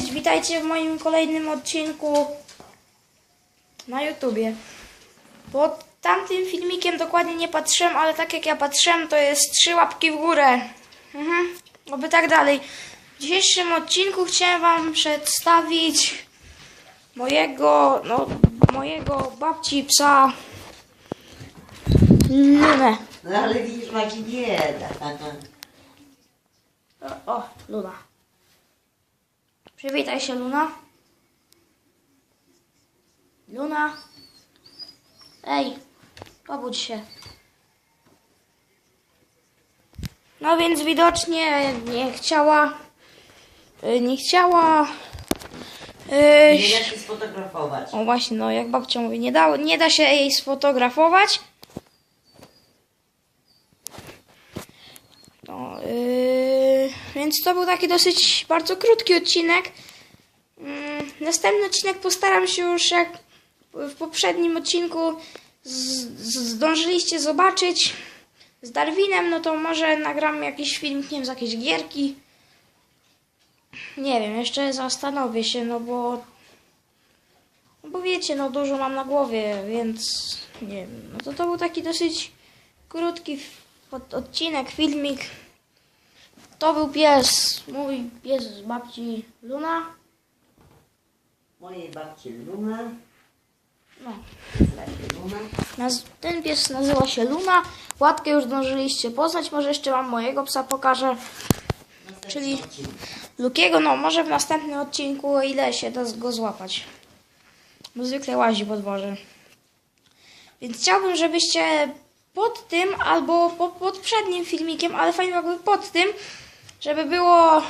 Cześć, witajcie w moim kolejnym odcinku na YouTubie. Pod tamtym filmikiem dokładnie nie patrzyłem, ale tak jak ja patrzyłem, to jest trzy łapki w górę. Mhm, oby tak dalej. W dzisiejszym odcinku chciałem wam przedstawić mojego, no, mojego babci psa Lunę. No ale widzisz, Maci nie da. O, o, Luna. Przywitaj się, Luna. Luna. Ej, pobudź się. No więc widocznie nie chciała. y, Nie chciała. y, Nie da się sfotografować. o właśnie, no jak babcia mówi, nie da, nie da się jej sfotografować. No, yy, więc to był taki dosyć bardzo krótki odcinek. Mm, następny odcinek postaram się już jak w poprzednim odcinku zdążyliście zobaczyć z Darwinem, no to może nagram jakiś film, nie wiem, z jakiejś gierki. Nie wiem, jeszcze zastanowię się, no bo no bo wiecie, no dużo mam na głowie, więc nie wiem. No to to był taki dosyć krótki odcinek, filmik. To był pies, mój pies z babci Luna. Mojej babci Luna. No, Luna. naz- ten pies nazywa się Luna. Łatkę już zdążyliście poznać, może jeszcze wam mojego psa pokażę. Następny Czyli- odcinek. Lukiego, no może w następnym odcinku, o ile się da go złapać. Bo zwykle łazi po dworze. Więc chciałbym, żebyście pod tym albo po, pod przednim filmikiem, ale fajnie jakby pod tym, żeby było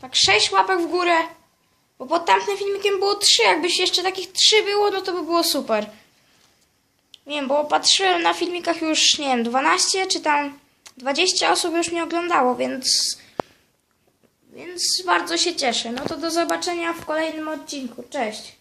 tak 6 łapek w górę. Bo pod tamtym filmikiem było 3. Jakbyś jeszcze takich 3 było, no to by było super. Nie wiem, bo patrzyłem na filmikach już, nie wiem, 12 czy tam 20 osób już mnie oglądało, więc więc bardzo się cieszę. No to do zobaczenia w kolejnym odcinku. Cześć.